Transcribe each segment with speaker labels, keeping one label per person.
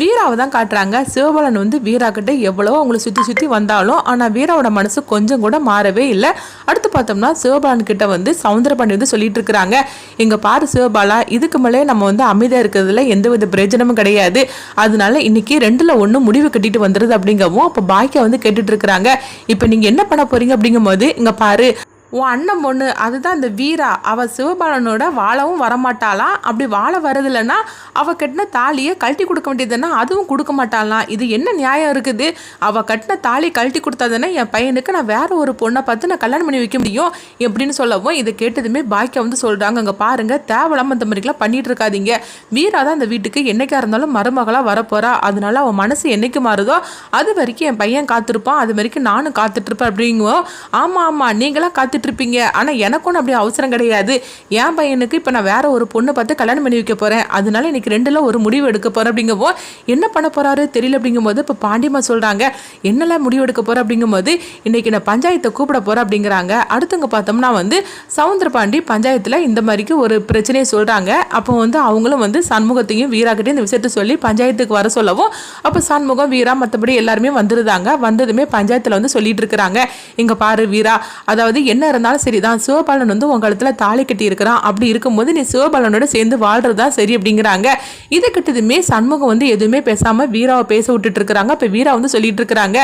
Speaker 1: வீராவை தான் காட்டுறாங்க. சிவபாலன் வந்து வீரா கிட்ட எவ்வளோ அவங்களை சுற்றி சுற்றி வந்தாலும் ஆனால் வீராவோட மனசு கொஞ்சம் கூட மாறவே இல்லை. அடுத்து பார்த்தோம்னா சிவபாலன் கிட்ட வந்து சவுந்தரபாண்டி வந்து சொல்லிட்டு இருக்கிறாங்க. எங்க பாரு சிவபாலா இதுக்கு மேலே நம்ம வந்து அமைதியாக இருக்கிறதுல எந்த வித பிரயோஜனமும் கிடையாது. அதனால இன்னைக்கு ரெண்டுல ஒன்று முடிவு கட்டிட்டு வந்துருது அப்படிங்கவும் அப்போ பாக்கியா வந்து கேட்டுட்டு இருக்கிறாங்க. இப்போ நீங்க என்ன பண்ண போறீங்க அப்படிங்கும்போது இங்க பாரு உன் அண்ணன் பொண்ணு அதுதான் இந்த வீரா. அவள் சிவபாலனோட வாழவும் வரமாட்டாளாம் அப்படி வாழ வரதில்லைன்னா அவள் கட்டின தாலியை கழட்டி கொடுக்க வேண்டியதுன்னா அதுவும் கொடுக்க மாட்டாளாம் இது என்ன நியாயம் இருக்குது? அவள் கட்டின தாலி கழட்டி கொடுத்தாதானே என் பையனுக்கு நான் வேற ஒரு பொண்ணை பார்த்து நான் கல்யாணம் பண்ணி வைக்க முடியும் எப்படின்னு சொல்லவும் இதை கேட்டதுமே பாக்கியா வந்து சொல்கிறாங்க அங்கே பாருங்கள் தேவலாமல் இந்த மாதிரிலாம் பண்ணிட்டு இருக்காதீங்க. வீரா தான் அந்த வீட்டுக்கு என்றைக்கா இருந்தாலும் மருமகளாக வரப்போகிறா அதனால அவன் மனசு என்னைக்கு மாறுதோ அது வரைக்கும் என் பையன் காத்திருப்பான். அது வரைக்கும் நானும் காத்துட்ருப்பேன் அப்படிங்குவோம். ஆமாம் ஆமாம் நீங்களாம் காத்துட்டு இருப்பீங்க ஆனால் எனக்கு ஒன்றும் அப்படி அவசரம் கிடையாது. என் பையனுக்கு இப்போ நான் வேற ஒரு பொண்ணை பார்த்து கல்யாணம் பண்ணி வைக்க போகிறேன் அதனால இன்னைக்கு ரெண்டுல ஒரு முடிவு எடுக்க போகிறேன் அப்படிங்கப்போ என்ன பண்ண போகிறாரு தெரியல அப்படிங்கும்போது இப்போ பாண்டியம்மா சொல்கிறாங்க என்னெல்லாம் முடிவு எடுக்க போகிறேன் அப்படிங்கும்போது இன்னைக்கு நான் பஞ்சாயத்தை கூப்பிட போகிறேன் அப்படிங்கிறாங்க. அடுத்தவங்க பார்த்தோம்னா வந்து சவுந்தரபாண்டி பஞ்சாயத்தில் இந்த மாதிரிக்கு ஒரு பிரச்சனையை சொல்கிறாங்க அப்போ வந்து அவங்களும் வந்து சண்முகத்தையும் வீராக்கிட்டையும் இந்த விஷயத்தை சொல்லி பஞ்சாயத்துக்கு வர சொல்லவும் அப்போ சண்முகம் வீரா மற்றபடி எல்லாருமே வந்துருந்தாங்க வந்ததுமே பஞ்சாயத்தில் வந்து சொல்லிட்டு இருக்கிறாங்க. இங்கே பாரு வீரா அதாவது என்ன இருந்தாலும் சரிதான் சிவபாலன் வந்து உங்கள் கழுத்துல தாலி கட்டி இருக்கிறான் அப்படி இருக்கும்போது நீ சிவபாலனோட சேர்ந்து வாழ்றதா சரி அப்படிங்கிறாங்க. இதை கிட்டதுமே சண்முகம் வந்து எதுவுமே பேசாம வீராவை பேச விட்டுட்டு இருக்கிறாங்க. இப்போ வீரா வந்து சொல்லிட்டு இருக்கிறாங்க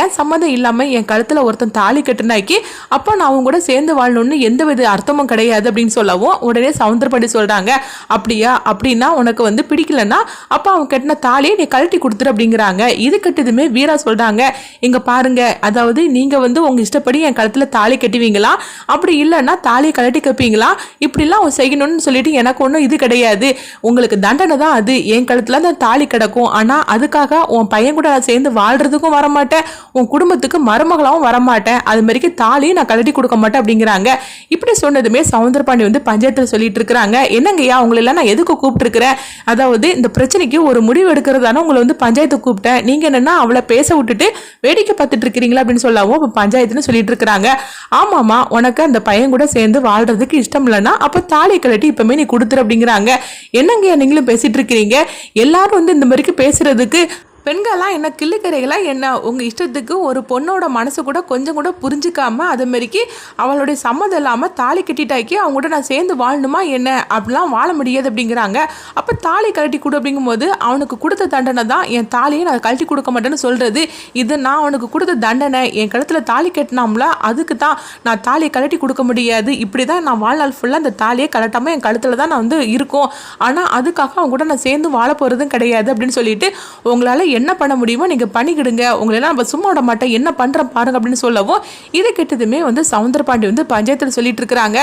Speaker 1: ஏன் சம்மந்தம் இல்லாம என் கழுத்துல ஒருத்தன் தாலி கட்டுனாக்கி அப்போ நான் அவங்க கூட சேர்ந்து வாழணும்னு எந்த வித அர்த்தமும் கிடையாது அப்படின்னு சொல்லவும் உடனே சவுந்தரப்படி சொல்றாங்க. அப்படியா? அப்படின்னா உனக்கு வந்து பிடிக்கலன்னா அப்போ அவன் கட்டின தாலியை நீ கழட்டி கொடுத்துரு அப்படிங்கிறாங்க. இது கட்டதுமே வீரா சொல்றாங்க இங்க பாருங்க அதாவது நீங்க வந்து உங்க இஷ்டப்படி என் கழுத்துல தாலி கட்டுவீங்களா? அப்படி இல்லைன்னா தாலியை கழட்டி கப்பீங்களா? இப்படிலாம் அவன் செய்யணும்னு சொல்லிட்டு எனக்கு ஒன்றும் இது கிடையாது. உங்களுக்கு தண்டனை தான் அது. என் கழுத்தில் தான் தாலி கிடக்கும். ஆனால் அதுக்காக உன் பையன் கூட நான் சேர்ந்து வாழ்றதுக்கும் வரமாட்டேன். உன் குடும்பத்துக்கு மருமகளாகவும் வரமாட்டேன். அது மாதிரிக்கு தாலியும் நான் கழட்டி கொடுக்க மாட்டேன் அப்படிங்கிறாங்க. இப்படி சொன்னதுமே சவுந்தரபாண்டி வந்து பஞ்சாயத்தில் சொல்லிட்டு இருக்கிறாங்க. என்னங்கய்யா உங்களெல்லாம் நான் எதுக்கு கூப்பிட்டுருக்கிறேன்? அதாவது இந்த பிரச்சனைக்கு ஒரு முடிவு எடுக்கிறதான உங்களை வந்து பஞ்சாயத்து கூப்பிட்டேன். நீங்கள் என்னென்னா அவளை பேச விட்டுட்டு வேடிக்கை பார்த்துட்டு இருக்கிறீங்களா அப்படின்னு சொல்லவும் இப்போ பஞ்சாயத்துன்னு சொல்லிட்டு இருக்கிறாங்க. ஆமாம் உனக்கு அந்த பையன் கூட சேர்ந்து வாழ்றதுக்கு இஷ்டம் இல்லைன்னா அப்போ தாலி கழட்டி இப்பவுமே நீ கொடுத்துரு அப்படிங்கிறாங்க. என்னங்க நீங்களும் பேசிட்டு இருக்கிறீங்க? எல்லாரும் வந்து இந்த மாதிரிக்கு பேசுறதுக்கு பெண்கள்லாம் என்ன கிள்ளுக்கரைகளாக என்ன உங்கள் இஷ்டத்துக்கு ஒரு பொண்ணோட மனசு கூட கொஞ்சம் கூட புரிஞ்சிக்காமல் அதுமாரிக்கு அவளுடைய சம்மதம் இல்லாமல் தாலி கட்டிட்டாக்கி அவங்க கூட நான் சேர்ந்து வாழணுமா என்ன அப்படிலாம் வாழ முடியாது அப்படிங்கிறாங்க. அப்போ தாலி கழட்டி கொடு அப்படிங்கும்போது அவனுக்கு கொடுத்த தண்டனை தான் என் தாலியை நான் கழட்டி கொடுக்க மாட்டேன்னு சொல்கிறது இது நான் அவனுக்கு கொடுத்த தண்டனை. என் கழுத்தில் தாலி கட்டினாம்ல அதுக்கு தான் நான் தாலியை கழட்டி கொடுக்க முடியாது. இப்படி தான் நான் வாழ்நாள் ஃபுல்லாக அந்த தாலியை கலட்டாமல் என் கழுத்தில் தான் நான் வந்து இருக்கும். ஆனால் அதுக்காக அவங்க கூட நான் சேர்ந்து வாழ போகிறதும் கிடையாது அப்படின்னு சொல்லிட்டு உங்களால் என்ன பண்ண முடியுமோ நீங்கள் பண்ணிக்கிடுங்க. உங்களெல்லாம் நம்ம சும்மா விட மாட்டேன் என்ன பண்ணுறேன் பாருங்க அப்படின்னு சொல்லவும் இதை கேட்டதுமே வந்து சவுந்தரபாண்டி வந்து பஞ்சாயத்தில் சொல்லிட்டு இருக்கிறாங்க.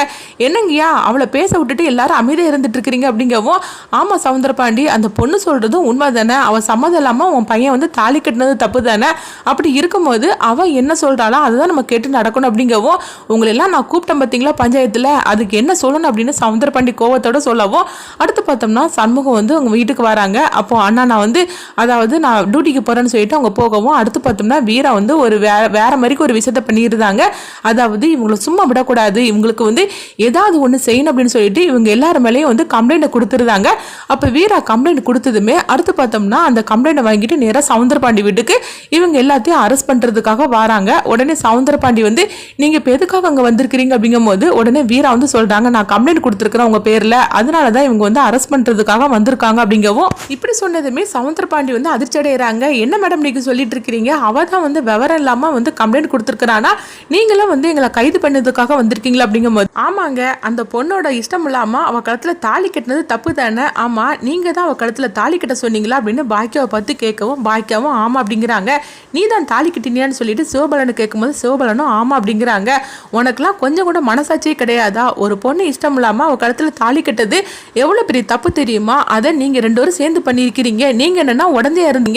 Speaker 1: என்னங்கய்யா அவளை பேச விட்டுட்டு எல்லாரும் அமைதியாக இருந்துட்டு இருக்கிறீங்க அப்படிங்கவும் ஆமாம் சவுந்தரபாண்டி அந்த பொண்ணு சொல்கிறதும் உண்மை தானே அவள் சம்மதம் இல்லாமல் உன் பையன் வந்து தாலி கட்டினது தப்பு தானே அப்படி இருக்கும்போது அவள் என்ன சொல்கிறாளோ அதுதான் நம்ம கேட்டு நடக்கணும் அப்படிங்கவும் உங்களெல்லாம் நான் கூப்பிட்டேன் பார்த்தீங்களா பஞ்சாயத்தில்? அதுக்கு என்ன சொல்லணும் அப்படின்னு சவுந்தரபாண்டி கோவத்தோட சொல்லவும் அடுத்து பார்த்தோம்னா சண்முகம் வந்து அவங்க வீட்டுக்கு வராங்க. அப்போ அண்ணா நான் வந்து அதாவது நான் டியூட்டிக்கு போகிறேன்னு சொல்லிட்டு அவங்க போகவும் அடுத்து பார்த்தோம்னா வீரா வந்து ஒரு வே வேற மாதிரிக்கு ஒரு விஷயத்த பண்ணியிருந்தாங்க. அதாவது இவங்களை சும்மா விடக்கூடாது இவங்களுக்கு வந்து ஏதாவது ஒன்று செய்யணும் அப்படின்னு சொல்லிட்டு இவங்க எல்லார் மேலேயும் வந்து கம்ப்ளைண்ட்டை கொடுத்துருந்தாங்க. அப்போ வீரா கம்ப்ளைண்ட் கொடுத்ததுமே அடுத்து பார்த்தோம்னா அந்த கம்ப்ளைண்ட்டை வாங்கிட்டு நேராக சவுந்தரபாண்டி வீட்டுக்கு இவங்க எல்லாத்தையும் அரெஸ்ட் பண்ணுறதுக்காக வராங்க. உடனே சவுந்தரபாண்டி வந்து நீங்கள் இப்போ எதுக்காக அங்கே வந்திருக்கிறீங்க? அப்படிங்கும்போது உடனே வீரா வந்து சொல்கிறாங்க நான் கம்ப்ளைண்ட் கொடுத்துருக்குறேன் உங்கள் பேரில். அதனால தான் இவங்க வந்து அரெஸ்ட் பண்ணுறதுக்காக வந்திருக்காங்க. அப்படிங்கவும் இப்படி சொன்னதுமே சவுந்தரபாண்டி வந்து அதிர்ச்சி அடைகிறாங்க என்ன மேடம் நீங்கள் சொல்லிட்டு இருக்கிறீங்க அவ தான் வந்து விவரம் இல்லாமல் வந்து கம்ப்ளைண்ட் கொடுத்துருக்குறானா? நீங்களும் வந்து எங்களை கைது பண்ணதுக்காக வந்திருக்கீங்களா அப்படிங்கும்போது? ஆமாங்க. அந்த பொண்ணோட இஷ்டம் இல்லாமல் அவள் கழுத்தில் தாலி கட்டினது தப்பு தானே? ஆமாம் நீங்கள் தான் அவள் கழுத்தில் தாலி கட்ட சொன்னீங்களா அப்படின்னு பாக்கியாவை பார்த்து கேட்கவும் பாக்கியாவும் ஆமாம் அப்படிங்கிறாங்க. நீ தான் தாலி கட்டினியான்னு சொல்லிட்டு சிவபலனை கேட்கும்போது சிவபலனும் ஆமாம் அப்படிங்கிறாங்க. உனக்குலாம் கொஞ்சம் கூட மனசாட்சியே கிடையாதா? ஒரு பொண்ணு இஷ்டம் இல்லாமல் அவள் கழுத்தில் தாலி கட்டது எவ்வளோ பெரிய தப்பு தெரியுமா? அதை நீங்கள் ரெண்டு பேரும் சேர்ந்து பண்ணியிருக்கிறீங்க. நீங்கள் என்னன்னா உடந்தையாக இருந்தீங்க.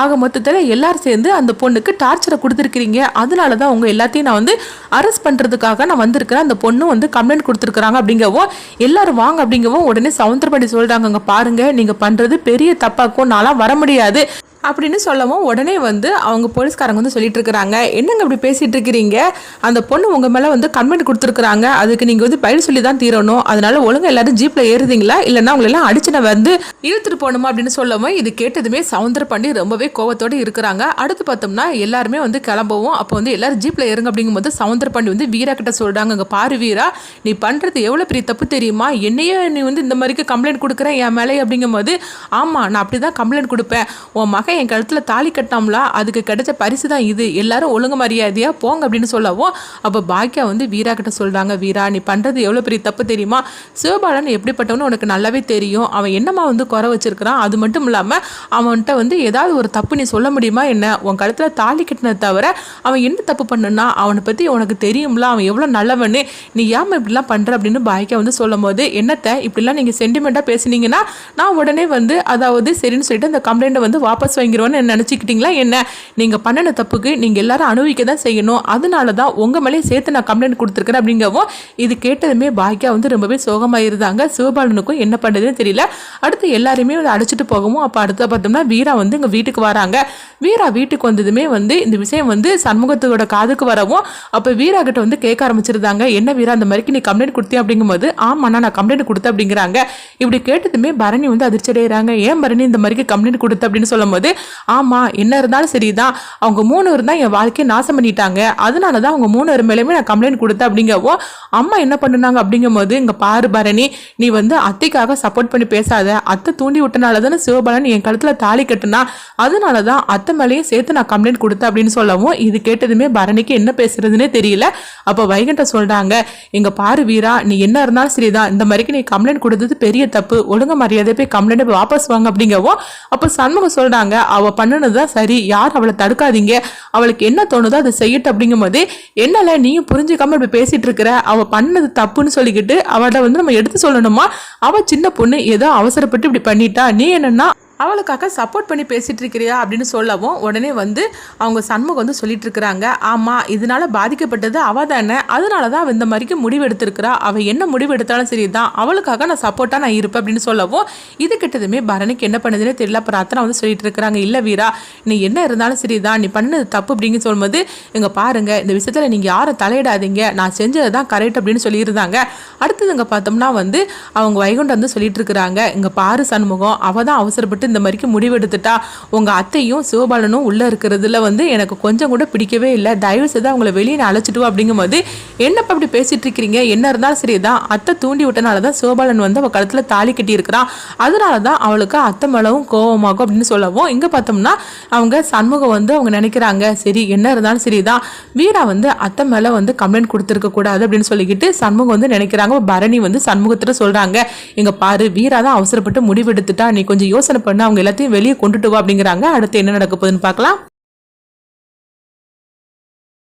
Speaker 1: ஆக மொத்தத்தில் எல்லாரும் சேர்ந்து அந்த பொண்ணுக்கு டார்ச்சரை கொடுத்துருக்கிறீங்க அதனால தான் உங்கள் எல்லாத்தையும் நான் வந்து அரெஸ்ட் பண்ணுறதுக்காக நான் வந்திருக்கிறேன். அந்த பொண்ணு வந்து கம்ப்ளைண்ட் கொடுத்துருக்குறாங்க அப்படிங்கவும் எல்லாரும் வாங்க அப்படிங்கவும் உடனே சவுந்தரபடி சொல்கிறாங்க பாருங்கள் பாருங்க நீங்கள் பண்ணுறது பெரிய தப்பாக்கும் நான்லாம் வர முடியாது. அப்படின்னு சொல்லவும் உடனே வந்து அவங்க போலீஸ்காரங்க வந்து சொல்லிட்டு இருக்கிறாங்க என்னங்க இப்படி பேசிட்டு இருக்கிறீங்க அந்த பொண்ணு உங்க மேல வந்து கன்வென்ட் கொடுத்துருக்காங்க அதுக்கு நீங்க வந்து பயிர் சொல்லி தான் தீரணும். அதனால ஒழுங்கா எல்லாரும் ஜீப்ல ஏறுதீங்களா இல்லைன்னா உங்களை எல்லாம் அடிச்சு நான் வந்து இழுத்துட்டு போகணுமா? அப்படின்னு சொல்லவும் இது கேட்டதுமே சவுந்தர பண்டி ரொம்பவே கோவத்தோடு இருக்கிறாங்க. அடுத்து பார்த்தோம்னா எல்லாருமே வந்து கிளம்பவும். அப்போ வந்து எல்லாரும் ஜீப்ல ஏறுங்க அப்படிங்கும்போது சவுந்தர பண்டி வந்து வீரா கிட்ட சொல்றாங்க. அங்க பாரு வீரா நீ பண்றது எவ்வளவு பெரிய தப்பு தெரியுமா? என்னையே நீ வந்து இந்த மாதிரிக்கு கம்ப்ளைண்ட் கொடுக்குறேன் என் மேலே அப்படிங்கும்போது ஆமா நான் அப்படிதான் கம்ப்ளைண்ட் கொடுப்பேன். உன் மகன் என் கழுத்தில் தாலி கட்டாமலா அதுக்கு கிடைச்ச பரிசு தான் இது. எல்லாரும் ஒழுங்கு மரியாதையாக போங்க அப்படின்னு சொல்லவும் அப்போ பாக்கியா வந்து வீரா கிட்ட சொல்றாங்க வீரா நீ பண்றது எவ்வளோ பெரிய தப்பு தெரியுமா? சிவபாலன் எப்படிப்பட்டவனு உனக்கு நல்லாவே தெரியும். அவன் என்னம்மா வந்து குறை வச்சிருக்கிறான்? அது மட்டும் இல்லாமல் அவன்கிட்ட வந்து ஏதாவது ஒரு தப்பு நீ சொல்ல முடியுமா என்ன? உன் கழுத்தில் தாலி கட்டினதை தவிர அவன் என்ன தப்பு பண்ணுனா அவனை பற்றி உனக்கு தெரியும்ல அவன் எவ்வளோ நல்லவனு. நீ ஏமா இப்படிலாம் பண்ணுற அப்படின்னு பாய்க்கா வந்து சொல்லும் போது என்னத்தை இப்படிலாம் நீங்கள் சென்டிமெண்ட்டாக பேசுனீங்கன்னா நான் உடனே வந்து அதாவது சரின்னு சொல்லிட்டு அந்த கம்ப்ளைண்ட்டை வந்து வாபஸ் வாங்கிடுவோன்னு நினச்சிக்கிட்டீங்களா? என்ன? நீங்கள் பண்ணின தப்புக்கு நீங்கள் எல்லாரும் அனுபவிக்க தான் செய்யணும். அதனால தான் உங்கள் மேலேயே சேர்த்து நான் கம்ப்ளைண்ட் கொடுத்துருக்கேன் அப்படிங்கவும் இது கேட்டதுமே பாக்கியா வந்து ரொம்பவே சோகமாக இருந்தாங்க சிவபாலனுக்கும் என்ன பண்ணுறதுன்னு தெரியல. அடுத்து எல்லாருமே வந்து அடிச்சுட்டு போகவும் அப்போ அடுத்த பார்த்தோம்னா வீரா வந்து எங்கள் வீட்டுக்கு வராங்க. வீரா வீட்டுக்கு வந்ததுமே வந்து இந்த விஷயம் வந்து சண்முகத்தோட காதுக்கு வரவும் அப்போ வீரா கிட்ட வந்து கேட்க ஆரம்பிச்சிருந்தாங்க. என்ன வீரா அந்த மாதிரிக்கு நீ கம்ப்ளைண்ட் கொடுத்தே அப்படிங்கும்போது ஆமாண்ணா நான் கம்ப்ளைண்ட் கொடுத்த அப்படிங்கிறாங்க. இப்படி கேட்டதுமே பரணி வந்து அதிர்ச்சி அடைகிறாங்க ஏன் பரணி இந்த மாதிரிக்கு கம்ப்ளைண்ட் கொடுத்த? அப்படின்னு சொல்லும் போது ஆமாம் என்ன இருந்தாலும் சரிதான். அவங்க மூணு பேர் தான் என் வாழ்க்கையை நாசம் பண்ணிட்டாங்க. அதனால தான் அவங்க மூணு பேர் மேலேயுமே நான் கம்ப்ளைண்ட் கொடுத்தேன் அப்படிங்கவோ அம்மா என்ன பண்ணுனாங்க? அப்படிங்கும்போது இங்கே பாரு பரணி நீ வந்து அத்தைக்காக சப்போர்ட் பண்ணி பேசாத. அத்தை தூண்டி விட்டனால தானே சிவபாலன் என் கழுத்தில் தாலி கட்டுனா. அதனால தான் அத்தை மேலேயும் சேர்த்து நான் கம்ப்ளைண்ட் கொடுத்தேன் அப்படின்னு சொல்லவும் இது கேட்டதுமே பரணிக்கு என்ன பேசுறதுன்னே தெரியல. அப்போ வைகண்ட சொல்றாங்க எங்க பாரு வீரா நீ என்ன இருந்தாலும் சரிதான். இந்த மாதிரிக்கு நீ கம்ப்ளைண்ட் கொடுத்தது பெரிய தப்பு. ஒழுங்க மரியாதை போய் கம்ப்ளைண்ட் வாபஸ் வாங்க அப்படிங்கவும் அப்போ சண்முகம் சொல்றாங்க அவ பண்ணுனதுதான் சரி. யார் அவளை தடுக்காதீங்க. அவளுக்கு என்ன தோணுதோ அதை செய்யட்டும் அப்படிங்கும்போது என்னல நீயும் புரிஞ்சுக்காம இப்படி பேசிட்டு இருக்கிற? அவ பண்ணது தப்புன்னு சொல்லிக்கிட்டு அவளை வந்து நம்ம எடுத்து சொல்லணுமா? அவ சின்ன பொண்ணு ஏதோ அவசரப்பட்டு இப்படி பண்ணிட்டா. நீ என்னன்னா அவளுக்காக சப்போர்ட் பண்ணி பேசிகிட்டு இருக்கிறியா அப்படின்னு சொல்லவும் உடனே வந்து அவங்க சண்முகம் வந்து சொல்லிட்டு இருக்கிறாங்க ஆமாம் இதனால பாதிக்கப்பட்டது அவ தானே. அதனால தான் அவள் இந்த மாதிரிக்கு முடிவு எடுத்திருக்கிறா அவள் என்ன முடிவு எடுத்தாலும் சரி தான் அவளுக்காக நான் சப்போர்ட்டாக நான் இருப்பேன் அப்படின்னு சொல்லவும் இது கிட்டதுமே பரணிக்கு என்ன பண்ணுதுன்னு தெரியல. பிரார்த்தனை வந்து சொல்லிட்டு இருக்கிறாங்க இல்லை வீரா நீ என்ன இருந்தாலும் சரி தான் நீ பண்ணது தப்பு அப்படின்னு சொல்லும்போது இங்கே பாருங்கள் இந்த விஷயத்தில் நீங்கள் யாரும் தலையிடாதீங்க. நான் செஞ்சது தான் கரெக்ட் அப்படின்னு சொல்லியிருந்தாங்க. அடுத்தது இங்கே பார்த்தோம்னா வந்து அவங்க வைகுண்டம் வந்து சொல்லிட்டு இருக்கிறாங்க இங்கே பாரு சண்முகம் அவள் தான் அவசரப்பட்டு இந்த மாதிரிக்கு முடிவெடுத்துட்டா உங்கள் அத்தையும் சிவபாலனும் உள்ளே இருக்கிறதுல வந்து எனக்கு கொஞ்சம் கூட பிடிக்கவே இல்லை. தயவு செய்து அவங்கள வெளியே அழைச்சிட்டு அப்படிங்கும்போது என்னப்பா அப்படி பேசிகிட்டு இருக்கிறீங்க? என்ன இருந்தாலும் சரி தான் அத்தை தூண்டி விட்டனால தான் சிவபாலன் வந்து அவள் கழுத்தில் தாலி கட்டியிருக்கிறான் அதனால தான் அவளுக்கு அத்தை மேலவும் கோவமாகும் அப்படின்னு சொல்லவும் இங்கே பார்த்தோம்னா அவங்க சண்முகம் வந்து அவங்க நினைக்கிறாங்க சரி என்ன இருந்தாலும் சரி தான் வீரா வந்து அத்தை மேலே வந்து கம்ப்ளைண்ட் கொடுத்துருக்க கூடாது அப்படின்னு சொல்லிக்கிட்டு சண்முகம் வந்து நினைக்கிறாங்க. பரணி வந்து சண்முகத்தில் சொல்கிறாங்க இங்கே பாரு வீரா தான் அவசரப்பட்டு முடிவெடுத்துட்டா நீ கொஞ்சம் யோசனை பண்ண அவங்க எல்லாத்தையும் வெளியே கொண்டுட்டு வா அப்படிங்கிறாங்க. அடுத்து என்ன நடக்க போகுதுன்னு பார்க்கலாம்.